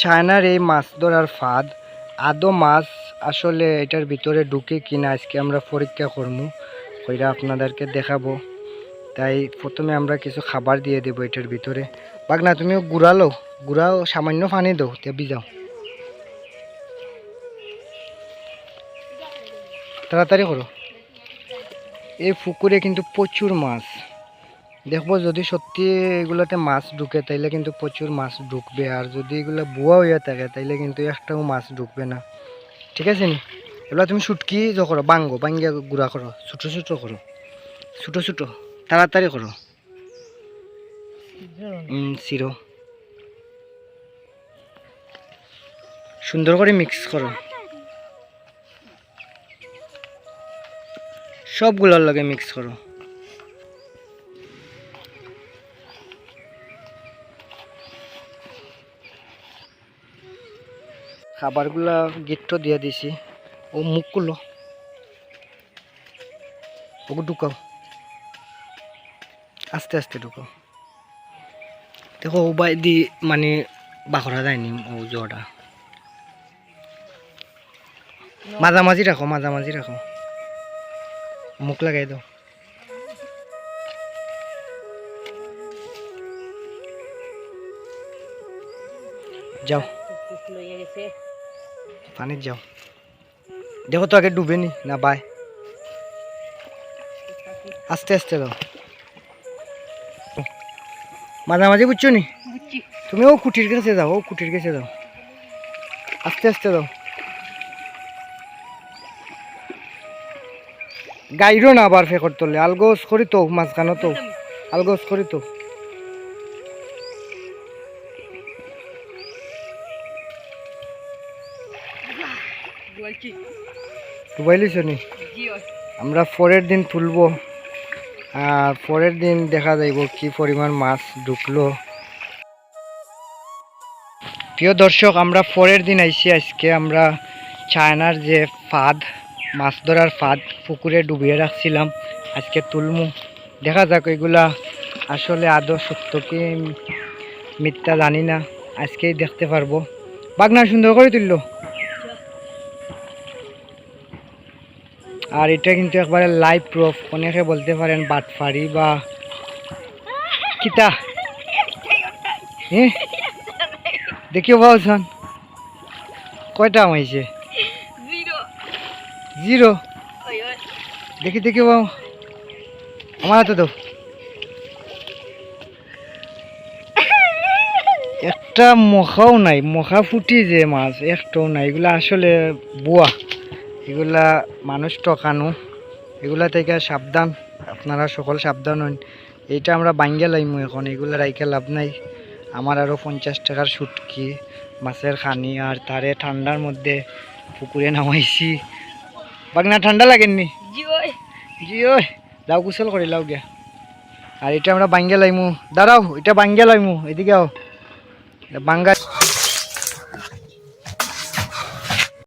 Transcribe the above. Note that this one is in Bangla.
চায়নার এই মাছ ধরার ফাঁদ, আদৌ মাছ আসলে এটার ভিতরে ঢুকে কিনা আজকে আমরা পরীক্ষা করব ওইটা আপনাদেরকে দেখাবো। তাই প্রথমে আমরা কিছু খাবার দিয়ে দেবো এটার ভিতরে। বাগনা, তুমিও গুড়ালো গুড়াও সামান্য পানি দাও, তে বিজাও তাড়াতাড়ি করো। এই পুকুরে কিন্তু প্রচুর মাছ। দেখব, যদি সত্যি এগুলাতে মাছ ঢুকে, তাইলে কিন্তু প্রচুর মাছ ঢুকবে। আর যদি এগুলো বুয়া হয়ে থাকে, তাইলে কিন্তু একটাও মাছ ঢুকবে না। ঠিক আছে নি? এগুলো তুমি শুটকি যে করো, বাঙ্গো, বাঙ্গিয়া গুঁড়া করো। ছোটো ছোটো করো। ছোটো ছোটো। তাড়াতাড়ি করো। সিরো সুন্দর করে মিক্স করো। সবগুলোর লগে মিক্স করো। খাবারগুলা গিট্টো দিয়ে দিছি। ও মুখগুলো ওকে ঢুকাও। আস্তে আস্তে ঢুকাও। দেখো, ও বাই দি মানে বাখরা যায়নি ও জোড়া মাঝামাঝি রাখো মাঝামাঝি রাখো। মুখ লাগাই দাও। যাও। পানির যাও। দেখো তো আগে ডুবেনি না। বাই। আস্তে আস্তে দাও মাঝামাঝি বুঝছ নি? তুমি ও কুটির কাছে যাও ও কুটির কাছে যাও। আস্তে আস্তে দাও গাইরো না আবার ফেকর তোলে আলগোস করি তো মাঝখানো তো আলগোস করি তো ডুবাইলিস নি? আমরা পরের দিন তুলবো। আর পরের দিন দেখা যাইব কি পরিমাণ মাছ ঢুকলো। প্রিয় দর্শক আমরা পরের দিন আইছি। আজকে আমরা চায়নার যে ফাঁদ মাছ ধরার ফাঁদ পুকুরে ডুবিয়ে রাখছিলাম। আজকে তুলমু। দেখা যাক এগুলা আসলে আদৌ সত্য কি মিথ্যা জানি না। আজকেই দেখতে পারব। বাগনা সুন্দর করে তুললো। আর এটা কিন্তু একবারে লাইভ প্রুফ অনেকে বলতে পারেন বাটফারি বা কিতা? হ্যাঁ দেখিও বলছেন কয়টা আমাইছে জিরো। দেখি দেখি বাবু। আমার হাতে দাও। একটা মখাও নাই মখা ফুটি যে মাছ একটাও নাই। এগুলা আসলে বুয়া। এগুলা মানুষ টকানো এগুলা থেকে সাবধান। আপনারা সকল সাবধান হন। এইটা আমরা বাঙ্গে লাইমু এখন এগুলা রাইকে লাভ নাই। আমার আরও পঞ্চাশ টাকার শুটকি মাছের খানি আর তারে ঠান্ডার মধ্যে পুকুরে নামাইছি। বাগনা ঠান্ডা লাগেননি? জি ওই। লাউ কুশল করে লাউ গিয়া। আর এটা আমরা বাঙ্গে লাইমু। দাঁড়াও এটা বাঙ্গে লাইমু এদিকে বাঙ্গা